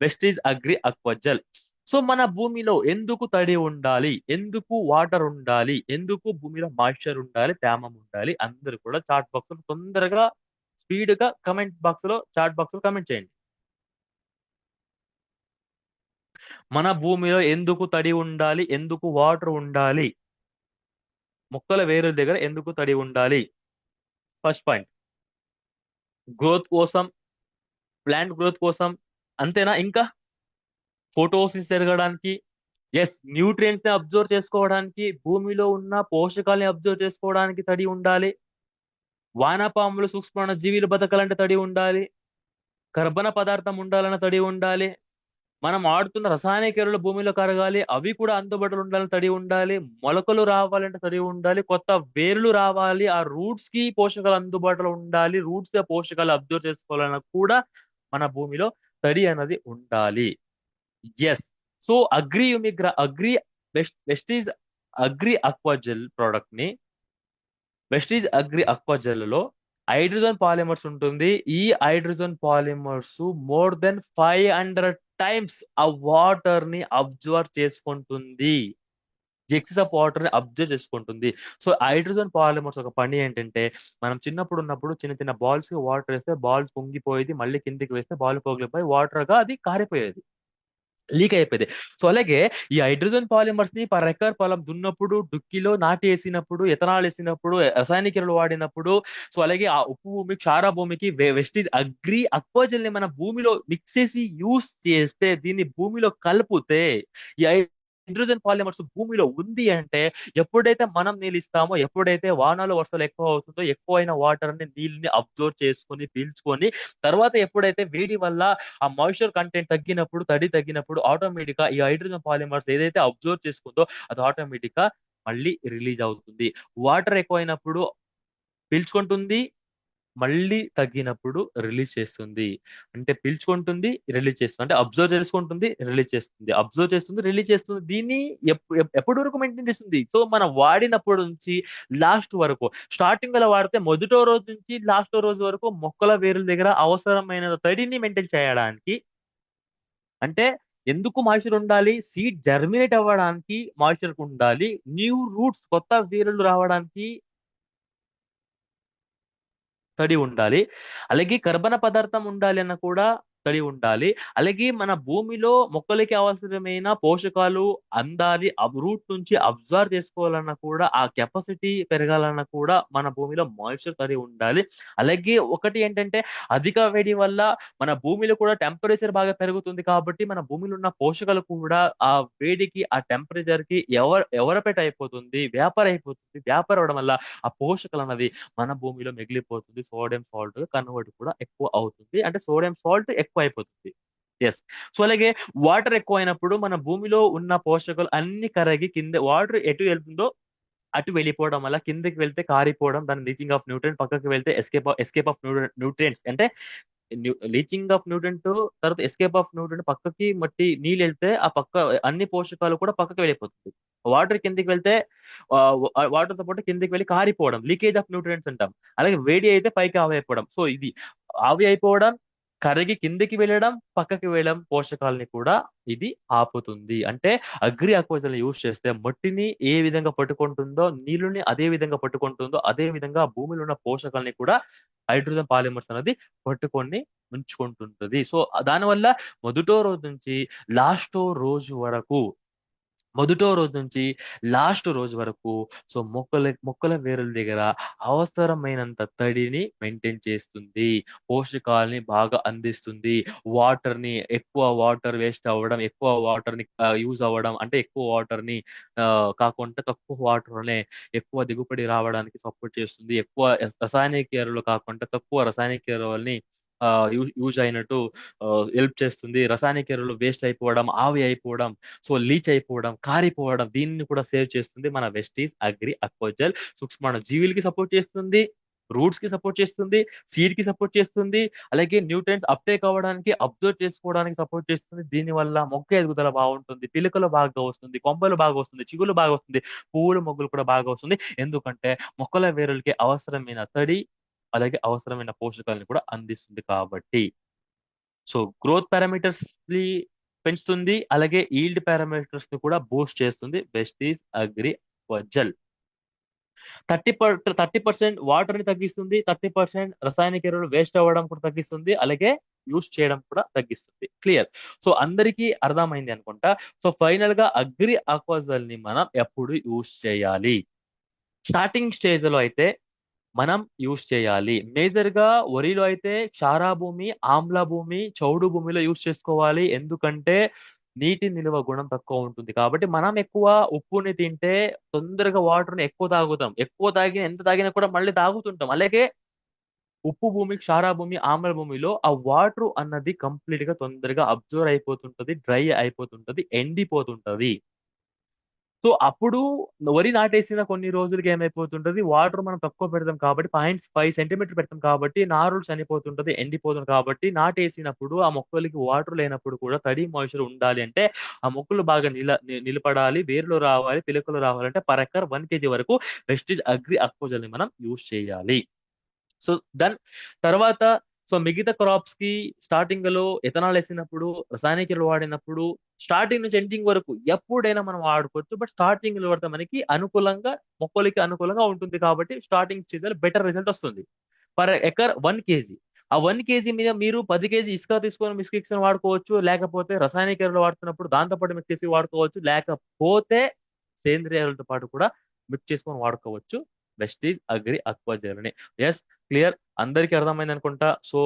Vestige agri aquagel so మన భూమిలో ఎందుకు తడి ఉండాలి? ఎందుకు వాటర్ ఉండాలి? ఎందుకు భూమిలో మాయిశ్చర్ ఉండాలి? తేమం ఉండాలి? అందరూ కూడా చాట్ బాక్స్లో తొందరగా స్పీడ్గా కమెంట్ బాక్స్లో చాట్ బాక్స్లో కమెంట్ చేయండి. మన భూమిలో ఎందుకు తడి ఉండాలి? ఎందుకు వాటర్ ఉండాలి? మొక్కల వేరుల దగ్గర ఎందుకు తడి ఉండాలి? ఫస్ట్ పాయింట్ గ్రోత్ కోసం ప్లాంట్ గ్రోత్ కోసం అంతేనా ఇంకా? ఫోటోసిస్ తిరగడానికి ఎస్ న్యూట్రియంట్స్ని అబ్జర్వ్ చేసుకోవడానికి భూమిలో ఉన్న పోషకాలని అబ్జర్వ్ చేసుకోవడానికి తడి ఉండాలి. వానపాములు సూక్ష్మ జీవులు బతకాలంటే తడి ఉండాలి. కర్బన పదార్థం ఉండాలన్న తడి ఉండాలి. మనం ఆడుతున్న రసాయనిక ఎరువులు భూమిలో కరగాలి. అవి కూడా అందుబాటులో ఉండాలని తడి ఉండాలి. మొలకలు రావాలంటే తడి ఉండాలి. కొత్త వేర్లు రావాలి. ఆ రూట్స్కి పోషకాలు అందుబాటులో ఉండాలి. రూట్స్ పోషకాలు అబ్జర్వ్ చేసుకోవాలన్నా కూడా మన భూమిలో స్టడీ అనేది ఉండాలి. Yes so agri యుమిగ్రా agri vest Vestige agri aquagel ప్రోడక్ట్ని వెస్టీజ్ అగ్రి అక్వాజెల్లో హైడ్రోజన్ పాలిమర్స్ ఉంటుంది. ఈ hydrogen polymers more than five hundred times ఆ వాటర్ని అబ్జర్వ్ చేసుకుంటుంది. ఎక్సెస్ ఆఫ్ వాటర్ని అబ్జర్వ్ చేసుకుంటుంది. సో హైడ్రోజన్ పాలిమర్స్ ఒక పని ఏంటంటే మనం చిన్నప్పుడు ఉన్నప్పుడు చిన్న చిన్న బాల్స్కి వాటర్ వేస్తే బాల్స్ పొంగిపోయేది మళ్ళీ కిందికి వేస్తే బాల్ పొగిలిపోయి వాటర్గా అది కారిపోయేది. లీక్ అయిపోయింది. సో అలాగే ఈ హైడ్రోజన్ పాలిమర్స్ని పర్ ఎకర్ పొలం దున్నప్పుడు డుక్కిలో నాటి వేసినప్పుడు ఎథనాల్ వేసినప్పుడు రసాయనిక ఎరువులు వాడినప్పుడు సో అలాగే ఆ ఉప్పు భూమి క్షార భూమికి వెస్టీజ్ అగ్రి అక్వాజల్ని మన భూమిలో మిక్స్ చేసి యూస్ చేస్తే దీన్ని భూమిలో కలిపితే ఈ హైడ్రోజన్ పాలిమర్స్ భూమిలో ఉంది అంటే ఎప్పుడైతే మనం నీళ్ళిస్తామో ఎప్పుడైతే వానాలు వర్షాలు ఎక్కువ అవుతుందో ఎక్కువైన వాటర్ని నీళ్ళని అబ్జర్వ్ చేసుకొని పీల్చుకొని తర్వాత ఎప్పుడైతే వేడి వల్ల ఆ మాయిశ్చర్ కంటెంట్ తగ్గినప్పుడు తడి తగ్గినప్పుడు ఆటోమేటిక్గా ఈ హైడ్రోజన్ పాలిమర్స్ ఏదైతే అబ్జర్వ్ చేసుకుందో అది ఆటోమేటిక్గా మళ్ళీ రిలీజ్ అవుతుంది. వాటర్ ఎక్కువైనప్పుడు పీల్చుకుంటుంది మళ్ళీ తగ్గినప్పుడు రిలీజ్ చేస్తుంది. అంటే పీల్చుకుంటుంది రిలీజ్ చేస్తుంది. అంటే అబ్జర్వ్ చేసుకుంటుంది రిలీజ్ చేస్తుంది. అబ్జర్వ్ చేస్తుంది రిలీజ్ చేస్తుంది. దీన్ని ఎప్పటి వరకు మెయింటైన్ చేస్తుంది? సో మనం వాడినప్పటి నుంచి లాస్ట్ వరకు. స్టార్టింగ్లో వాడితే మొదటో రోజు నుంచి లాస్ట్ రోజు వరకు మొక్కల వేరుల దగ్గర అవసరమైన తడిని మెయింటైన్ చేయడానికి అంటే ఎందుకు మాయిశ్చర్ ఉండాలి? సీడ్ జర్మినేట్ అవ్వడానికి మాయిశ్చర్ ఉండాలి. న్యూ రూట్స్ కొత్త వేరులు రావడానికి తడి ఉండాలి. అలాగే కర్బన పదార్థం ఉండాలి అన్న కూడా తడి ఉండాలి. అలాగే మన భూమిలో మొక్కలకి అవసరమైన పోషకాలు అందాలి. రూట్ నుంచి అబ్జర్వ్ చేసుకోవాలన్నా కూడా ఆ కెపాసిటీ పెరగాలన్నా కూడా మన భూమిలో మాయిశ్చర్ తడి ఉండాలి. అలాగే ఒకటి ఏంటంటే అధిక వేడి వల్ల మన భూమిలో కూడా టెంపరేచర్ బాగా పెరుగుతుంది కాబట్టి మన భూమిలో ఉన్న పోషకాలు కూడా ఆ వేడికి ఆ టెంపరేచర్కి ఎవరు ఎవరపేట అయిపోతుంది? వ్యాపార అయిపోతుంది. వ్యాపార అవడం వల్ల ఆ పోషకాలు అన్నది మన భూమిలో మిగిలిపోతుంది. సోడియం సాల్ట్ కన్వర్ట్ కూడా ఎక్కువ అవుతుంది. అంటే సోడియం సాల్ట్ ఎక్కువ అయిపోతుంది ఎస్ సో అలాగే వాటర్ ఎక్కువ అయినప్పుడు మన భూమిలో ఉన్న పోషకాలు అన్ని కరిగి కింద వాటర్ ఎటు వెళ్తుందో అటు వెళ్ళిపోవడం వల్ల కిందకి వెళ్తే కారిపోవడం దాని లీచింగ్ ఆఫ్ న్యూట్రెంట్ పక్కకి వెళ్తే ఎస్కేప్ ఎస్కేప్ ఆఫ్ న్యూట్రియంట్స్ అంటే లీచింగ్ ఆఫ్ న్యూట్రెంట్ తర్వాత ఎస్కేప్ ఆఫ్ న్యూట్రెంట్ పక్కకి మట్టి నీళ్ళు వెళ్తే ఆ పక్క అన్ని పోషకాలు కూడా పక్కకి వెళ్ళిపోతుంది. వాటర్ కిందికి వెళ్తే వాటర్తో పాటు కిందికి వెళ్ళి కారిపోవడం లీకేజ్ ఆఫ్ న్యూట్రియంట్స్ అంటాం. అలాగే వేడి అయితే పైకి ఆవి అయిపోవడం సో ఇది ఆవి అయిపోవడం కరిగి కిందికి వెళ్ళడం పక్కకి వెళ్ళడం పోషకాలని కూడా ఇది ఆపుతుంది. అంటే అగ్రి అక్వాజల్ యూజ్ చేస్తే మట్టిని ఏ విధంగా పట్టుకుంటుందో నీళ్ళని అదే విధంగా పట్టుకుంటుందో అదే విధంగా భూమిలో ఉన్న పోషకాలని కూడా హైడ్రోజన్ పాలిమర్స్ అనేది పట్టుకొని ఉంచుకుంటుంటుంది. సో దానివల్ల మొదటో రోజు నుంచి లాస్టో రోజు వరకు మొదటో రోజు నుంచి లాస్ట్ రోజు వరకు సో మొక్కల మొక్కల వేరుల దగ్గర అవసరమైనంత తడిని మెయింటైన్ చేస్తుంది. పోషకాలని బాగా అందిస్తుంది. వాటర్ని ఎక్కువ వాటర్ వేస్ట్ అవ్వడం ఎక్కువ వాటర్ని యూజ్ అవ్వడం అంటే ఎక్కువ వాటర్ని కాకుండా తక్కువ వాటర్నే ఎక్కువ దిగుబడి రావడానికి సపోర్ట్ చేస్తుంది. ఎక్కువ రసాయనిక ఎరువులు కాకుండా తక్కువ రసాయనిక ఎరువుల్ని యూజ్ అయినట్టు హెల్ప్ చేస్తుంది. రసాయనిక ఎరువులు వేస్ట్ అయిపోవడం ఆవి అయిపోవడం సో లీచ్ అయిపోవడం కారిపోవడం దీన్ని కూడా సేవ్ చేస్తుంది మన వెస్టీస్ అగ్రి అక్వజల్ సూక్ష్మ జీవులకి సపోర్ట్ చేస్తుంది రూట్స్కి సపోర్ట్ చేస్తుంది సీడ్కి సపోర్ట్ చేస్తుంది అలాగే న్యూట్రెంట్స్ అప్టేక్ అవ్వడానికి అబ్జర్వ్ చేసుకోవడానికి సపోర్ట్ చేస్తుంది. దీని వల్ల మొక్క ఎదుగుదల బాగుంటుంది పిలుకలు బాగా వస్తుంది కొమ్మలు బాగా వస్తుంది చిగులు బాగా వస్తుంది పువ్వులు మొగ్గులు కూడా బాగా వస్తుంది. ఎందుకంటే మొక్కల వేరులకి అవసరమైన తడి అలాగే అవసరమైన పోషకాలను కూడా అందిస్తుంది కాబట్టి. సో గ్రోత్ పారామీటర్స్ని పెంచుతుంది. అలాగే ఈల్డ్ పారామీటర్స్ని కూడా బూస్ట్ చేస్తుంది. Best is agri gel thirty per thirty percent వాటర్ని తగ్గిస్తుంది. థర్టీ పర్సెంట్ రసాయనిక ఎరువులు వేస్ట్ అవ్వడం కూడా తగ్గిస్తుంది. అలాగే యూస్ చేయడం కూడా తగ్గిస్తుంది. క్లియర్. సో అందరికీ అర్థమైంది అనుకుంటా. సో ఫైనల్గా అగ్రి ఆక్వాజల్ని మనం ఎప్పుడు యూస్ చేయాలి? స్టార్టింగ్ స్టేజ్లో అయితే మనం యూస్ చేయాలి. మేజర్గా వరిలో అయితే క్షారా భూమి ఆమ్ల భూమి చౌడు భూమిలో యూస్ చేసుకోవాలి. ఎందుకంటే నీటి నిల్వ గుణం తక్కువ ఉంటుంది. కాబట్టి మనం ఎక్కువ ఉప్పుని తింటే తొందరగా వాటర్ని ఎక్కువ తాగుతాం. ఎక్కువ తాగిన ఎంత తాగినా కూడా మళ్ళీ తాగుతుంటాం. అలాగే ఉప్పు భూమి క్షారా భూమి ఆమ్ల భూమిలో ఆ వాటర్ అన్నది కంప్లీట్గా తొందరగా అబ్జర్వ్ అయిపోతుంటది డ్రై అయిపోతుంటది ఎండిపోతుంటది. సో అప్పుడు వరి నాటేసిన కొన్ని రోజులకి ఏమైపోతుంటది? వాటర్ మనం తక్కువ పెడతాం కాబట్టి పాయింట్ ఫైవ్ సెంటీమీటర్ పెడతాం కాబట్టి నారులు చనిపోతుంటది ఎండిపోతుంది కాబట్టి నాటేసినప్పుడు ఆ మొక్కలకి వాటర్ లేనప్పుడు కూడా తడి మాయిశ్చర్ ఉండాలి అంటే ఆ మొక్కలు బాగా నిల నిలబడాలి వేర్లు రావాలి పిలకలు రావాలంటే పర్ ఎకర్ వన్ కేజీ వరకు వెస్టిజ్ అగ్రి అక్వజల్ని మనం యూజ్ చేయాలి. సో దన్ తర్వాత సో మిగతా క్రాప్స్కి స్టార్టింగ్లో ఎథనాల్ వేసినప్పుడు రసాయనిక ఎరువులు వాడినప్పుడు స్టార్టింగ్ నుంచి ఎండింగ్ వరకు ఎప్పుడైనా మనం వాడుకోవచ్చు. బట్ స్టార్టింగ్లో పడితే మనకి అనుకూలంగా మొక్కలకి అనుకూలంగా ఉంటుంది కాబట్టి స్టార్టింగ్ చేయాలి బెటర్ రిజల్ట్ వస్తుంది. పర్ ఎకర్ వన్ కేజీ ఆ వన్ కేజీ మీద మీరు పది కేజీ ఇసుక తీసుకొని మిస్కిక్స్ వాడుకోవచ్చు. లేకపోతే రసాయనిక ఎరువులు వాడుతున్నప్పుడు దాంతో పాటు మిక్స్ చేసి వాడుకోవచ్చు. లేకపోతే సేంద్రియ ఎరువులతో పాటు కూడా మిక్స్ చేసుకొని వాడుకోవచ్చు. Best is agri aqua journey yes clear. అందరికీ అర్థమైంది అనుకుంటా సో